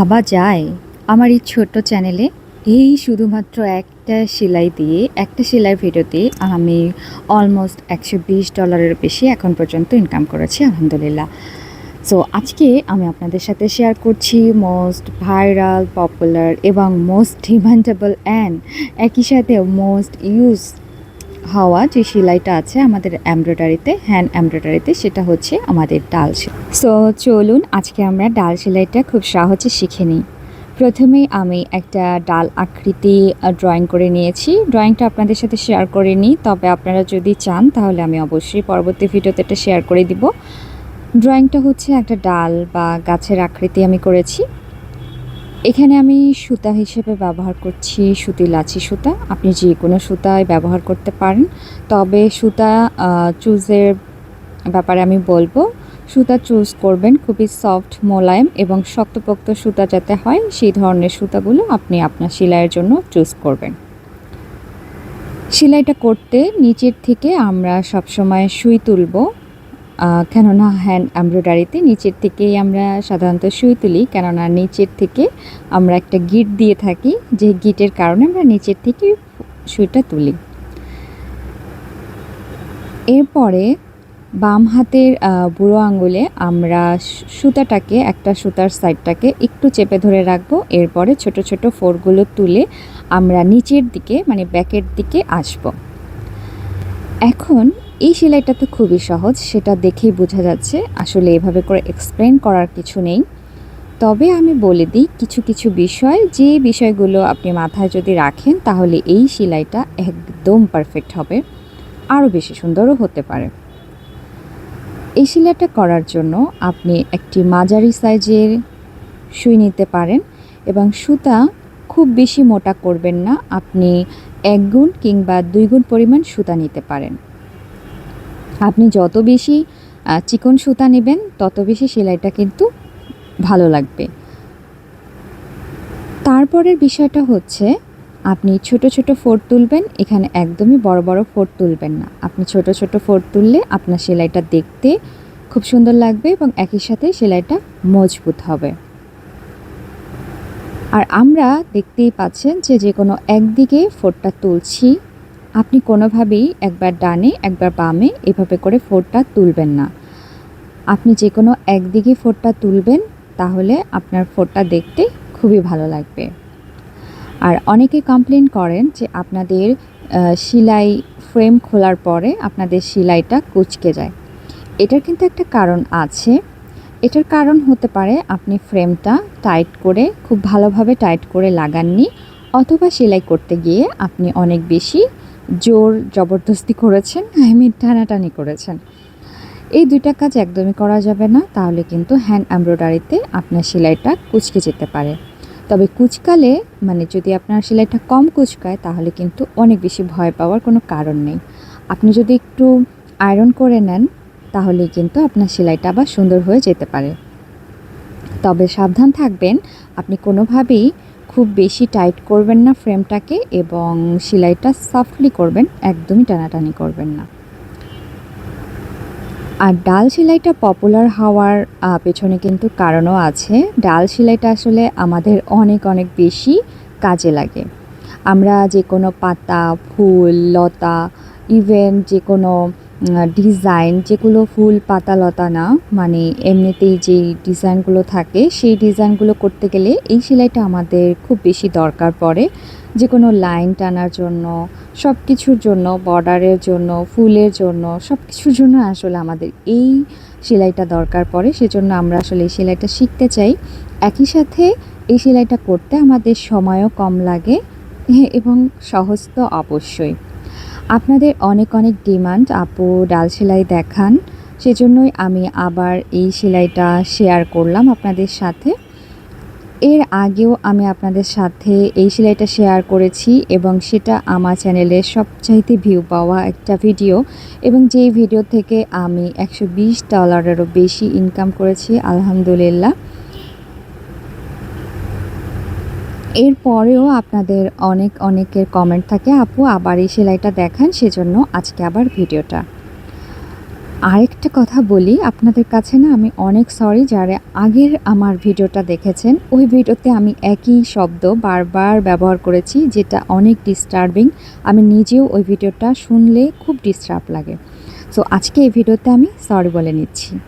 ভাবা যায় আমার এই ছোট্ট চ্যানেলে। এই শুধুমাত্র একটা সেলাই দিয়ে, একটা সেলাই ভিডিওতে আমি অলমোস্ট একশো বিশ ডলারের বেশি এখন পর্যন্ত ইনকাম করেছি, আলহামদুলিল্লাহ। সো আজকে আমি আপনাদের সাথে শেয়ার করছি মোস্ট ভাইরাল পপুলার এবং মোস্ট ডিমান্ডেবল অ্যান্ড একই সাথে মোস্ট ইউজ হওয়া, যে সেলাইটা আছে আমাদের এমব্রয়ডারিতে, হ্যান্ড এমব্রয়ডারিতে, সেটা হচ্ছে আমাদের ডাল সেলাই। সো চলুন আজকে আমরা ডাল সেলাইটা খুব সহজে শিখে নিই। প্রথমেই আমি একটা ডাল আকৃতি ড্রয়িং করে নিয়েছি। ড্রয়িংটা আপনাদের সাথে শেয়ার করে নিই। তবে আপনারা যদি চান, তাহলে আমি অবশ্যই পরবর্তী ভিডিওতে এটা শেয়ার করে দিব। ড্রয়িংটা হচ্ছে একটা ডাল বা গাছের আকৃতি আমি করেছি। এখানে আমি সুতা হিসেবে ব্যবহার করছি সুতি লাচি সুতা। আপনি যে কোনো সুতায় ব্যবহার করতে পারেন। তবে সুতা চুজের ব্যাপারে আমি বলব, সুতা চুজ করবেন খুবই সফট, মোলায়েম এবং শক্তপোক্ত সুতা যাতে হয়, সেই ধরনের সুতাগুলো আপনি আপনার সেলাইয়ের জন্য চুজ করবেন। সেলাইটা করতে নিচের থেকে আমরা সবসময় সুই তুলব। কেননা হ্যান্ড এমব্রয়ডারিতে নিচের থেকেই আমরা সাধারণত সুই তুলি, কেননা নিচের থেকে আমরা একটা গিট দিয়ে থাকি, যে গিটের কারণে আমরা নিচের থেকে সুইটা তুলি। এরপরে বাম হাতের বুড়ো আঙুলে আমরা সুতাটাকে, একটা সুতার সাইডটাকে একটু চেপে ধরে রাখব। এরপরে ছোট ছোট ফোরগুলো তুলে আমরা নিচের দিকে মানে ব্যাকের দিকে আসব। এখন এই সেলাইটা তো খুবই সহজ, সেটা দেখেই বোঝা যাচ্ছে। আসলে এভাবে করে এক্সপ্লেন করার কিছু নেই। তবে আমি বলে দিই কিছু কিছু বিষয়, যে বিষয়গুলো আপনি মাথায় যদি রাখেন, তাহলে এই সেলাইটা একদম পারফেক্ট হবে। আরও বেশি সুন্দরও হতে পারে। এই সেলাইটা করার জন্য আপনি একটি মাঝারি সাইজের সুই নিতে পারেন এবং সুতা খুব বেশি মোটা করবেন না। আপনি এক গুণ কিংবা দুই গুণ পরিমাণ সুতা নিতে পারেন। আপনি যত বেশি চিকন সুতা নেবেন, তত বেশি সেলাইটা কিন্তু ভালো লাগবে। তারপরের বিষয়টা হচ্ছে, আপনি ছোট ছোট ফোট তুলবেন, এখানে একদমই বড় বড় ফোট তুলবেন না। আপনি ছোট ছোট ফোট তুললে আপনার সেলাইটা দেখতে খুব সুন্দর লাগবে এবং একই সাথে সেলাইটা মজবুত হবে। আর আমরা দেখতেই পাচ্ছেন যে যে কোনো একদিকে ফোটটা তুলছি আপনি কোনোভাবেই একবার ডানে, একবার বামে এভাবে করে ফোটটা তুলবেন না। আপনি যে কোনো একদিকে ফোটটা তুলবেন, তাহলে আপনার ফোটটা দেখতে খুবই ভালো লাগবে। আর অনেকে কমপ্লেন করেন যে আপনাদের সেলাই ফ্রেম খোলার পরে আপনাদের সেলাইটা কুচকে যায়। এটার কিন্তু একটা কারণ আছে। এটার কারণ হতে পারে আপনি ফ্রেমটা টাইট করে, খুব ভালোভাবে টাইট করে লাগাননি, অথবা সেলাই করতে গিয়ে আপনি অনেক বেশি জোর জবরদস্তি করেছেন আই মিন টানাটানি করেছেন। এই দুইটা কাজ একদমই করা যাবে না, তাহলে কিন্তু হ্যান্ড এমব্রয়ডারিতে আপনার সেলাইটা কুচকে যেতে পারে। তবে কুচকালে মানে যদি আপনার সেলাইটা কম কুচকায়, তাহলে কিন্তু অনেক বেশি ভয় পাওয়ার কোনো কারণ নেই। আপনি যদি একটু আয়রন করে নেন তাহলে কিন্তু আপনার সেলাইটা আবার সুন্দর হয়ে যেতে পারে। তবে সাবধান থাকবেন, আপনি কোনোভাবেই খুব বেশি টাইট করবেন না ফ্রেমটাকে এবং সেলাইটা সফটলি করবেন, একদমই টানাটানি করবেন না। আর ডাল সেলাইটা পপুলার হওয়ার পেছনে কিন্তু কারণও আছে। ডাল সেলাইটা আসলে আমাদের অনেক অনেক বেশি কাজে লাগে। আমরা যে কোনো পাতা, ফুল, লতা ইভেন যে কোনো ডিজাইন যেগুলো ফুল পাতা লতা না মানে এমনিতেই যে ডিজাইনগুলো থাকে, সেই ডিজাইনগুলো করতে গেলে এই সেলাইটা আমাদের খুব বেশি দরকার পড়ে। যে কোনো লাইন টানার জন্য সব কিছুর জন্য বর্ডারের জন্য, ফুলের জন্য সব কিছুর জন্য আসলে আমাদের এই সেলাইটা দরকার পড়ে। সেজন্য আমরা আসলে এই সেলাইটা শিখতে চাই। একই সাথে এই সেলাইটা করতে আমাদের সময়ও কম লাগে, এবং সহজ তো অবশ্যই। আপনাদের অনেক অনেক ডিমান্ড আপু ডাল সেলাই দেখান। সেজন্যই আমি আবার এই সেলাইটা শেয়ার করলাম আপনাদের সাথে। এর আগেও আমি আপনাদের সাথে এই সেলাইটা শেয়ার করেছি এবং সেটা আমার চ্যানেলে সবচাইতে ভিউ পাওয়া একটা ভিডিও এবং যেই ভিডিও থেকে আমি একশো বিশ ডলারেরও বেশি ইনকাম করেছি, আলহামদুলিল্লাহ। এরপরেও আপনাদের অনেক, অনেকের কমেন্ট থাকে, আপু, আবার এই সেলাইটা দেখান, সেজন্য আজকে আবার ভিডিওটা। আরেকটা কথা বলি, আপনাদের কাছে না আমি অনেক সরি যারা আগের আমার ভিডিওটা দেখেছেন, ওই ভিডিওতে আমি একই শব্দ বারবার ব্যবহার করেছি, যেটা অনেক ডিস্টার্বিং আমি নিজেও ওই ভিডিওটা শুনলে খুব ডিস্টার্ব লাগে। সো আজকে এই ভিডিওতে আমি সরি বলে নিচ্ছি।